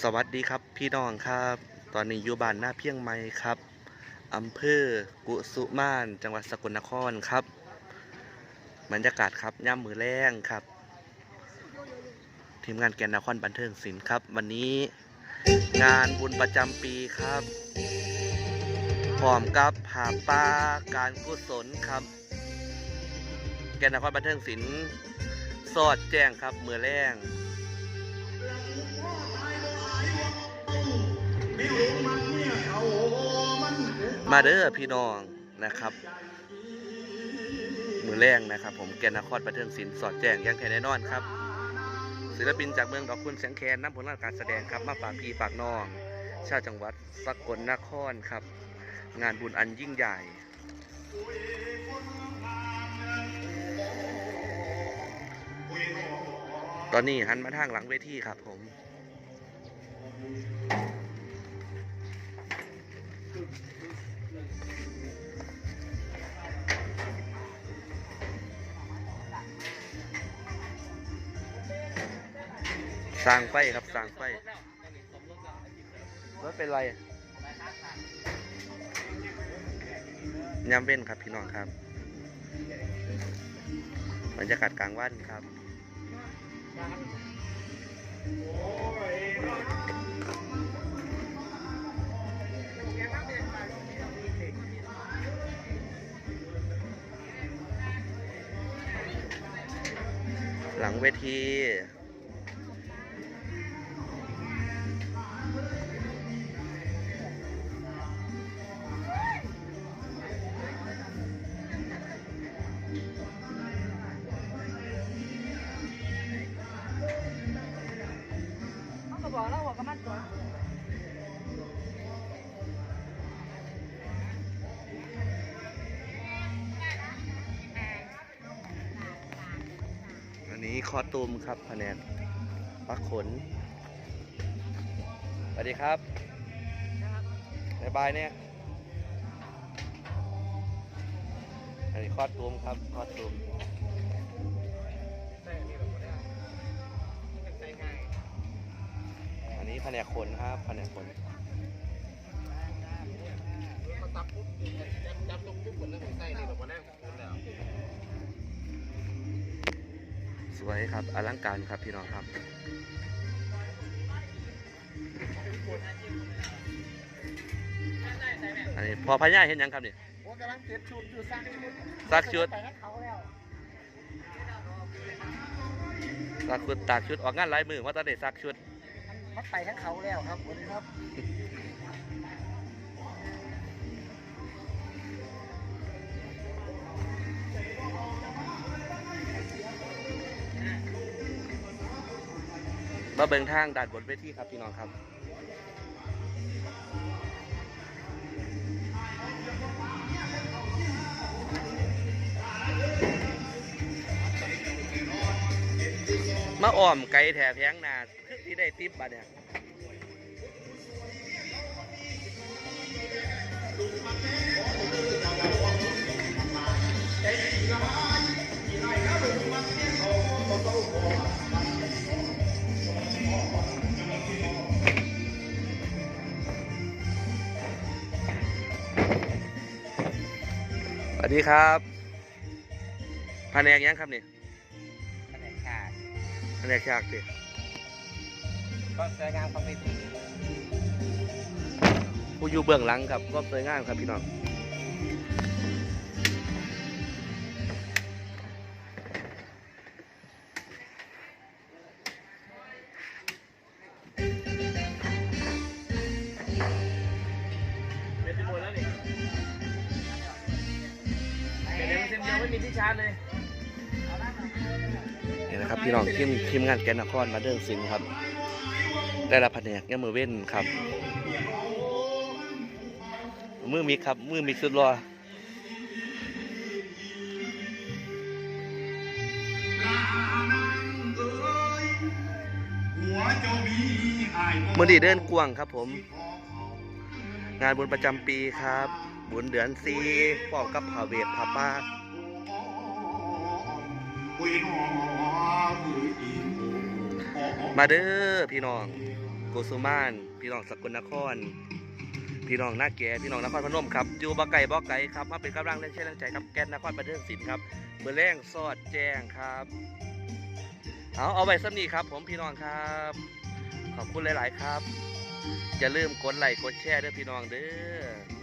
สวัสดีครับพี่น้องครับ ตอนนี้อยู่บ้านหน้าเพียงไม้ครับอำเภอกุสุมาน จังหวัดสกลนครครับบรรยากาศครับย่ำมือแรงครับ ทีมงานแกนนครบันเทิงศิลป์ครับ วันนี้งานบุญประจำปีครับพร้อมกับผาป้าการกุศลครับ แกนนครบันเทิงศิลป์สอดแจ้งครับมือแรง มาเด้อพี่น้องนะครับ มือแรงนะครับ ผมแกนนครบันเทิงศิลป์สอดแจ้งยังแท้แน่นอนครับ ศิลปินจากเมืองดอกคุณเสียงแคนน้ำผลงานการแสดงครับ มาฝากพี่ฝากน้อง ชาวจังหวัดสกลนครครับ งานบุญอันยิ่งใหญ่ตอนนี้หันมาทางหลังเวทีครับผม สร้างไฟครับสร้างไฟไม่เป็นไรยามเว้นครับพี่น้องครับบรรยากาศกลางวันครับหลังเวที บอกแล้วว่าก็มันตัวอันนี้คอตูมครับแผนกปักขนสวัสดีครับบายบายเนี่ยอันนี้คอตูมครับคอตูม แผนกขนครับแผนกขนจับลงทุกคนแล้วใส่นี่แบบว่าแน่แล้วสวยครับอลังการครับพี่น้องครับอันนี้พอพญาเห็นยังครับนี่กำลังเก็บชุดอยู่สางชุดซักชุดไปให้เขาแล้วซักชุดตากชุดออกงานลายมือว่าตอนเด็ซักชุด มันไปทั้งเขาแล้วครับวันนี้ครับมาเบิ่งทางด่านบนเวทีครับพี่น้องครับมาอ้อมไก่แถแพงนา ที่ได้ติปบัดเนี่ยสวัสดีครับแผนกยังครับนี่แผนกขาดแผนกฉากดิ ก็สวยงามความเป็นจริงผู้อยู่เบื้องหลังครับก็สวยงามครับพี่น้องเป็นที่บนแล้วนี่เป็นเดียวเส้นเดียวไม่มีที่ชาร์จเลยนี่นะครับพี่น้องทีมทีมงานแกนนครมาเดินสินครับ ได้รับแผนกเนี่ยมือเว้นครับ มือมิกครับ มือมิกสุดรอมือดีเดินกวางครับผม งานบุญประจำปีครับ บุญเดือนซีพร้อมกับผาเวทผาป้ามาเด้อพี่น้อง โกสุมาน พี่น้องสกลนคร พี่น้องนาแก่พี่น้องนครพนมครับอยู่บ่ไก่บ่ไก่ครับมาเป็นกำลังแรงเชื่อแรงใจครับแกนนครประเทิงศิลป์ครับเบอร์แรงสอดแจ้งครับเอาเอาไว้สำนีครับ ผมพี่น้องครับ ขอบคุณหลาย ๆ ครับอย่าลืมกดไลค์กดแชร์ด้วยพี่น้องเด้อ